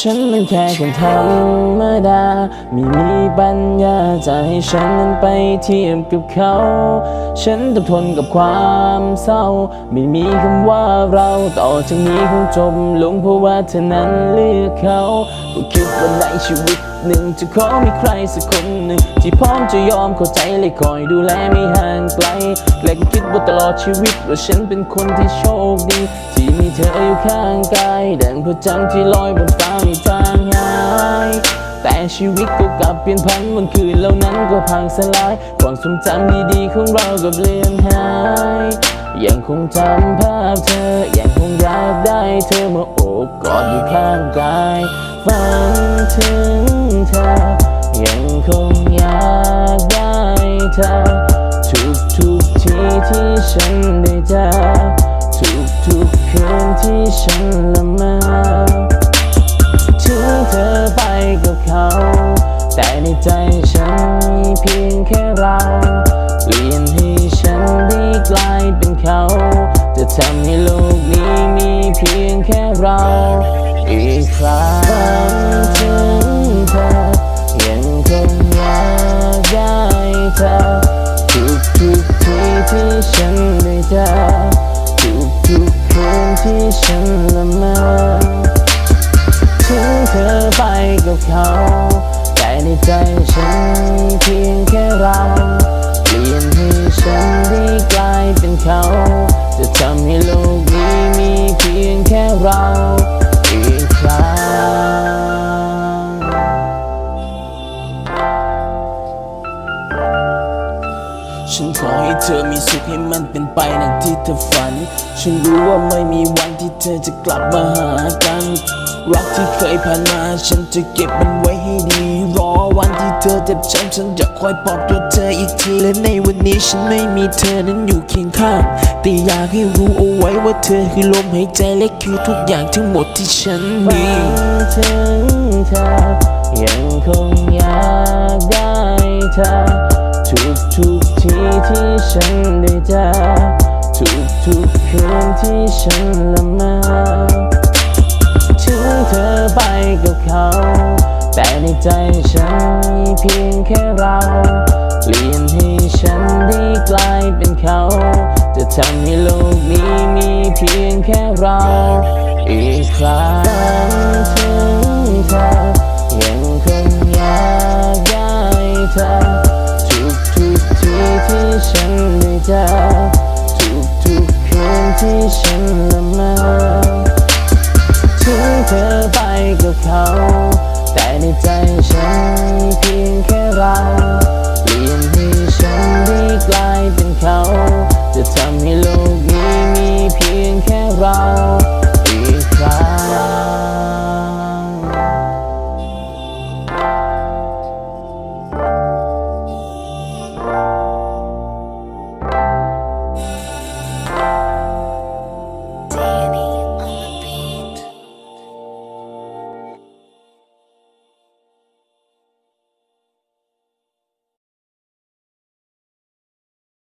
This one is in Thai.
ฉันมันแค่คนธรรมดา ไม่มีปัญญาจะให้ฉันนั้นไปเทียบกับเขา ฉันต้องทนกับความเศร้า ไม่มีคำว่าเราต่อจากนี้คงจบลงเพราะว่าเธอนั้นเลือกเขาก็คิดว่าในชีวิตหนึ่งจะขอมีใครสักคนหนึ่ง ที่พร้อมจะยอมเข้าใจและคอยดูแลไม่ห่างไกล และก็คิดว่าตลอดชีวิตว่าฉันเป็นคนที่โชคดี ที่มีเธออยู่ข้างกายแดงพระจันทร์ที่ลอยบนฟ้า ไม่จางหาย แต่ชีวิตก็กลับเปลี่ยนพันวันคืนเหล่านั้นก็พังสลาย ความทรงจำดีๆของเราก็เปลี่ยนหาย ยังคงจำภาพเธอ ยังคงอยากได้เธอมาโอบกอดอยู่ข้างกายฝันถึงเธอ ยังคงอยากได้เธอ ทุกทุกๆทีที่ฉันได้เจอทุกทุกๆคืนที่ฉันละเมอ เราเปลี่ยนให้ฉันได้กลายเป็นเขา จะทำให้โลกนี้มีเพียงแค่เรา อีกครั้งฝันถึงเธอยังคงอยากได้เธอทุกทุกทีที่ฉันได้เจอทุกทุกคืนที่ฉันละเมอถึงเธอไปกับเขา แต่ในใจฉันค่เฉันขอให้เธอมีสุขให้มันเป็นไปดังที่เธอฝัน ฉันรู้ว่าไม่มีวันที่เธอจะกลับมาหากัน รักที่เคยผ่านมา ฉันจะเก็บมันไว้ให้ดี รอวันที่เธอเจ็บช้ำฉันจะคอยปลอบตัวเธออีกที และในวันนี้ฉันไม่มีเธอนั้นอยู่เคียงข้าง แต่อยากให้รู้เอาไว้ว่าเธอคือลมหายใจและคือทุกอย่างทั้งหมดที่ฉันมีถึงเธอยังคงอยากได้เธอ ทุกทุกทีที่ฉันได้เจอทุกทุกคืนที่ฉันละเมอถึงเธอไปกับเขา แต่ในใจฉันมีเพียงแค่เราเปลี่ยนให้ฉันได้กลายเป็นเขา จะทำให้โลกนี้มีเพียงแค่เรา อีกครั้งถึงเธอ